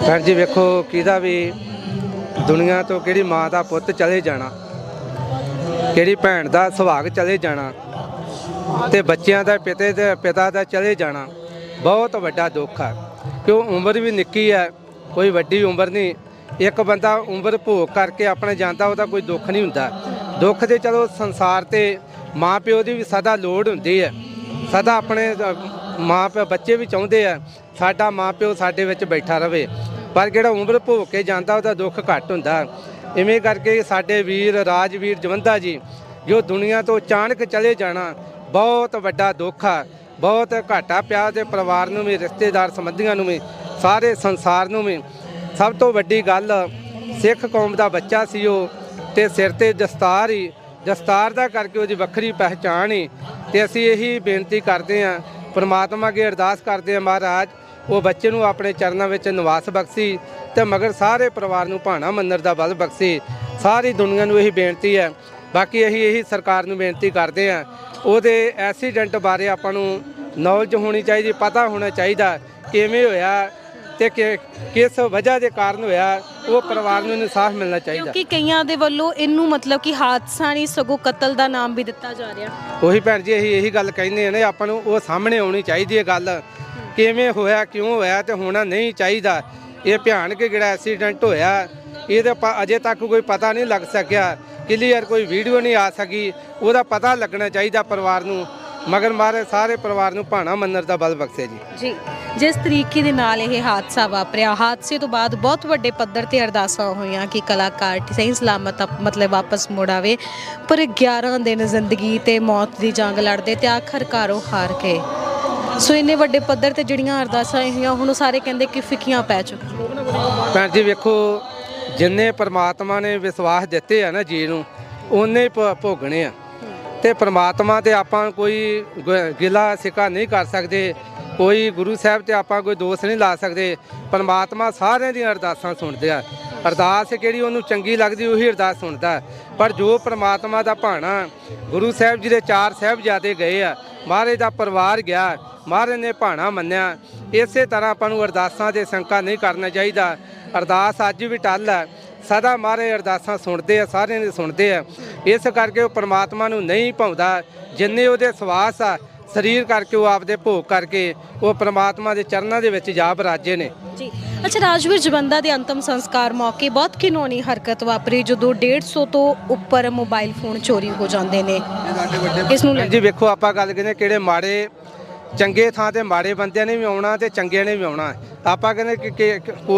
ਭੈਣ ਜੀ ਵੇਖੋ ਕਿਹਦਾ ਵੀ ਦੁਨੀਆ ਤੋਂ ਕਿਹੜੀ ਮਾਂ ਦਾ ਪੁੱਤ ਚਲੇ ਜਾਣਾ, ਕਿਹੜੀ ਭੈਣ ਦਾ ਸੁਹਾਗ ਚਲੇ ਜਾਣਾ ਤੇ ਬੱਚਿਆਂ ਦਾ, ਪਿਤੇ ਦੇ, ਪਿਤਾ ਦਾ ਚਲੇ ਜਾਣਾ, ਬਹੁਤ ਵੱਡਾ ਦੁੱਖ ਹੈ ਕਿਉਂ ਉਮਰ ਵੀ ਨਿੱਕੀ ਹੈ ਕੋਈ ਵੱਡੀ ਉਮਰ ਨਹੀਂ। ਇੱਕ ਬੰਦਾ ਉਮਰ ਭੋਗ ਕਰਕੇ ਆਪਣੇ ਜਾਂਦਾ, ਉਹਦਾ ਕੋਈ ਦੁੱਖ ਨਹੀਂ ਹੁੰਦਾ। ਦੁੱਖ ਦੇ ਚਲੋ ਸੰਸਾਰ ਤੇ ਮਾਂ ਪਿਓ ਦੀ ਵੀ ਸਦਾ ਲੋੜ ਹੁੰਦੀ ਹੈ ਸਦਾ ਆਪਣੇ ਮਾਂ ਪਿਓ ਬੱਚੇ ਵੀ ਚਾਹੁੰਦੇ ਆ, ਸਾਡਾ ਮਾਂ ਪਿਓ ਸਾਡੇ ਵਿੱਚ ਬੈਠਾ ਰਵੇ। ਪਰ ਜਿਹੜਾ ਉਮਰ ਭੋਗ ਕੇ ਜਾਂਦਾ, ਉਹਦਾ ਦੁੱਖ ਘੱਟ ਹੁੰਦਾ। ਇਵੇਂ ਕਰਕੇ ਸਾਡੇ ਵੀਰ ਰਾਜਵੀਰ ਜਵੰਦਾ ਜੀ, ਜੋ ਦੁਨੀਆ ਤੋਂ ਅਚਾਨਕ ਚਲੇ ਜਾਣਾ, ਬਹੁਤ ਵੱਡਾ ਦੁੱਖ ਆ। ਬਹੁਤ ਘਾਟਾ ਪਿਆ ਤੇ ਪਰਿਵਾਰ ਨੂੰ ਵੀ, ਰਿਸ਼ਤੇਦਾਰ ਸੰਬੰਧੀਆਂ ਨੂੰ ਵੀ, ਸਾਰੇ ਸੰਸਾਰ ਨੂੰ ਵੀ। ਸਭ ਤੋਂ ਵੱਡੀ ਗੱਲ, ਸਿੱਖ ਕੌਮ ਦਾ ਬੱਚਾ ਸੀ ਉਹ, ਤੇ ਸਿਰ ਤੇ ਦਸਤਾਰ ਹੀ। ਦਸਤਾਰ ਦਾ ਕਰਕੇ ਉਹਦੀ ਵੱਖਰੀ ਪਹਿਚਾਣ ਹੀ। ਤੇ ਅਸੀਂ ਇਹੀ ਬੇਨਤੀ ਕਰਦੇ ਹਾਂ, ਪਰਮਾਤਮਾ ਅੱਗੇ ਅਰਦਾਸ ਕਰਦੇ ਹਾਂ ਮਹਾਰਾਜ ਉਹ ਬੱਚੇ ਨੂੰ ਆਪਣੇ ਚਰਨਾਂ ਵਿੱਚ ਨਿਵਾਸ ਬਖਸ਼ੀ ਤੇ ਮਗਰ ਸਾਰੇ ਪਰਿਵਾਰ ਨੂੰ ਭਾਣਾ ਮੰਨਰ ਦਾ ਬਲ ਬਖਸ਼ੀ। ਸਾਰੀ ਦੁਨੀਆ ਨੂੰ ਇਹੀ ਬੇਨਤੀ ਹੈ। ਬਾਕੀ ਅਸੀਂ ਇਹੀ ਸਰਕਾਰ ਨੂੰ ਬੇਨਤੀ ਕਰਦੇ ਹਾਂ। ਉਹਦੇ ਐਕਸੀਡੈਂਟ ਬਾਰੇ ਆਪਾਂ ਨੂੰ ਨੌਲੇਜ ਹੋਣੀ ਚਾਹੀਦੀ ਪਤਾ ਹੋਣਾ ਚਾਹੀਦਾ ਕਿਵੇਂ ਹੋਇਆ ਤੇ ਕਿ- ਕਿਸ ਵਜ੍ਹਾ ਦੇ ਕਾਰਨ ਹੋਇਆ ਉਹ ਪਰਿਵਾਰ ਨੂੰ ਇਨਸਾਫ ਮਿਲਣਾ ਚਾਹੀਦਾ। ਕਿਉਂਕਿ ਕਈਆਂ ਦੇ ਵੱਲੋਂ ਇਹਨੂੰ ਮਤਲਬ ਕਿ ਹਾਦਸਾ ਨਹੀਂ ਸਗੋਂ ਕਤਲ ਦਾ ਨਾਮ ਵੀ ਦਿੱਤਾ ਜਾ ਰਿਹਾ। ਉਹੀ ਭੈਣ ਜੀ ਅਸੀਂ ਇਹੀ ਗੱਲ ਕਹਿੰਦੇ ਆ ਨੇ ਆਪਾਂ ਨੂੰ ਉਹ ਸਾਹਮਣੇ ਆਉਣੀ ਚਾਹੀਦੀ ਹੈ ਗੱਲ। ਕਿਵੇਂ ਹੋਇਆ, ਕਿਉਂ ਹੋਇਆ ਤੇ ਹੋਣਾ ਨਹੀਂ ਚਾਹੀਦਾ। ਇਹ ਭਿਆਨਕ ਜਿਹੜਾ ਐਕਸੀਡੈਂਟ ਹੋਇਆ ਇਹਦੇ ਅਜੇ ਤੱਕ ਕੋਈ ਪਤਾ ਨਹੀਂ ਲੱਗ ਸਕਿਆ। ਕਲੀਅਰ ਕੋਈ ਵੀਡੀਓ ਨਹੀਂ ਆ ਸਕੀ। ਉਹਦਾ ਪਤਾ ਲੱਗਣਾ ਚਾਹੀਦਾ ਪਰਿਵਾਰ ਨੂੰ। ਮਗਰ ਮਾਰੇ ਸਾਰੇ ਪਰਿਵਾਰ ਨੂੰ ਭਾਣਾ ਮੰਨਰ ਦਾ ਬਲ ਬਖਸ਼ੇ ਜੀ। ਜੀ, ਜਿਸ ਤਰੀਕੇ ਦੇ ਨਾਲ ਇਹ ਹਾਦਸਾ ਵਾਪਰਿਆ, ਹਾਦਸੇ ਤੋਂ ਬਾਅਦ ਬਹੁਤ ਵੱਡੇ ਪੱਧਰ ਤੇ ਅਰਦਾਸਾਂ ਹੋਈਆਂ ਕਿ ਕਲਾਕਾਰ ਸਹੀ ਸਲਾਮਤ ਮਤਲਬ ਵਾਪਸ ਮੁੜ ਆਵੇ। ਪਰ 11 ਦਿਨ ਜ਼ਿੰਦਗੀ ਤੇ ਮੌਤ ਦੀ ਜੰਗ ਲੜਦੇ ਤੇ ਆਖਰਕਾਰ ਉਹ ਹਾਰ ਗਏ। ਸੋ ਇੰਨੇ ਵੱਡੇ ਪੱਧਰ ਤੇ ਜਿਹੜੀਆਂ ਅਰਦਾਸਾਂ ਹੋਈਆਂ, ਹੁਣ ਉਹ ਸਾਰੇ ਕਹਿੰਦੇ ਕਿ ਫਿੱਕੀਆਂ ਪੈ ਚੁੱਕੀਆਂ। ਭੈਣ ਜੀ, ਵੇਖੋ, ਜਿੰਨੇ ਪਰਮਾਤਮਾ ਨੇ ਵਿਸ਼ਵਾਸ ਦਿੱਤੇ ਆ ਨਾ ਜੀ ਨੂੰ ਉਹਨੇ ਭ- ਭੋਗਣੇ ਆ। ਤੇ ਪਰਮਾਤਮਾ ਤੇ ਆਪਾਂ ਕੋਈ ਗ- ਗਿਲਾ ਸਿਕਾ ਨਹੀਂ ਕਰ ਸਕਦੇ, ਕੋਈ ਗੁਰੂ ਸਾਹਿਬ ਤੇ ਆਪਾਂ ਕੋਈ ਦੋਸ਼ ਨਹੀਂ ਲਾ ਸਕਦੇ। ਪਰਮਾਤਮਾ ਸਾਰਿਆਂ ਦੀਆਂ ਅਰਦਾਸਾਂ ਸੁਣਦੇ ਆ। ਅਰਦਾਸ ਕਿਹੜੀ, ਉਹਨੂੰ ਚੰਗੀ ਲੱਗਦੀ, ਉਹੀ ਅਰਦਾਸ ਸੁਣਦਾ। ਪਰ ਜੋ ਪਰਮਾਤਮਾ ਦਾ ਭਾਣਾ ਗੁਰੂ ਸਾਹਿਬ ਜੀ ਦੇ ਚਾਰ ਸਾਹਿਬਜ਼ਾਦੇ ਗਏ ਆ ਮਹਾਰਾਜ ਦਾ ਪਰਿਵਾਰ ਗਿਆ, ਮਹਾਰਾਜ ਨੇ ਭਾਣਾ ਮੰਨਿਆ। ਇਸੇ ਤਰ੍ਹਾਂ ਆਪਾਂ ਨੂੰ ਅਰਦਾਸਾਂ ਦੇ ਸ਼ੰਕਾ ਨਹੀਂ ਕਰਨਾ ਚਾਹੀਦਾ। ਅਰਦਾਸ ਅੱਜ ਵੀ ਟੱਲ ਹੈ। ਸਦਾ ਮਾਰੇ ਅਰਦਾਸਾਂ ਸੁਣਦੇ ਆ, ਸਾਰਿਆਂ ਦੀ ਸੁਣਦੇ ਆ। ਇਸ ਕਰਕੇ ਉਹ ਪਰਮਾਤਮਾ ਨੂੰ ਨਹੀਂ ਭਾਉਂਦਾ ਜਿੰਨੇ ਉਹਦੇ ਸਵਾਸ ਆ ਸਰੀਰ ਕਰਕੇ ਉਹ ਆਪਦੇ ਭੋਗ ਕਰਕੇ ਉਹ ਪ੍ਰਮਾਤਮਾ ਦੇ ਚਰਨਾਂ ਦੇ ਵਿੱਚ ਜਾ ਬਰਾਜੇ ਨੇ। ਜੀ। ਅੱਛਾ ਰਾਜਵੀਰ ਜਵੰਦਾ ਦੇ ਅੰਤਮ ਸੰਸਕਾਰ ਮੌਕੇ ਬਹੁਤ ਘਿਨੌਣੀ ਹਰਕਤ ਵਾਪਰੀ ਜਦੋਂ 150 ਤੋਂ ਉੱਪਰ ਮੋਬਾਈਲ ਫੋਨ ਚੋਰੀ ਹੋ ਜਾਂਦੇ ਨੇ। ਇਸ ਨੂੰ ਜੀ ਵੇਖੋ ਆਪਾਂ ਗੱਲ ਕਹਿੰਦੇ ਕਿਹੜੇ ਮਾੜੇ ਚੰਗੇ ਥਾਂ ਤੇ ਮਾੜੇ ਬੰਦਿਆਂ ਨੇ ਵੀ ਆਉਣਾ ਤੇ ਚੰਗਿਆਂ ਨੇ ਵੀ ਆਉਣਾ। ਆਪਾਂ ਕਹਿੰਦੇ ਕਿ ਕੋਈ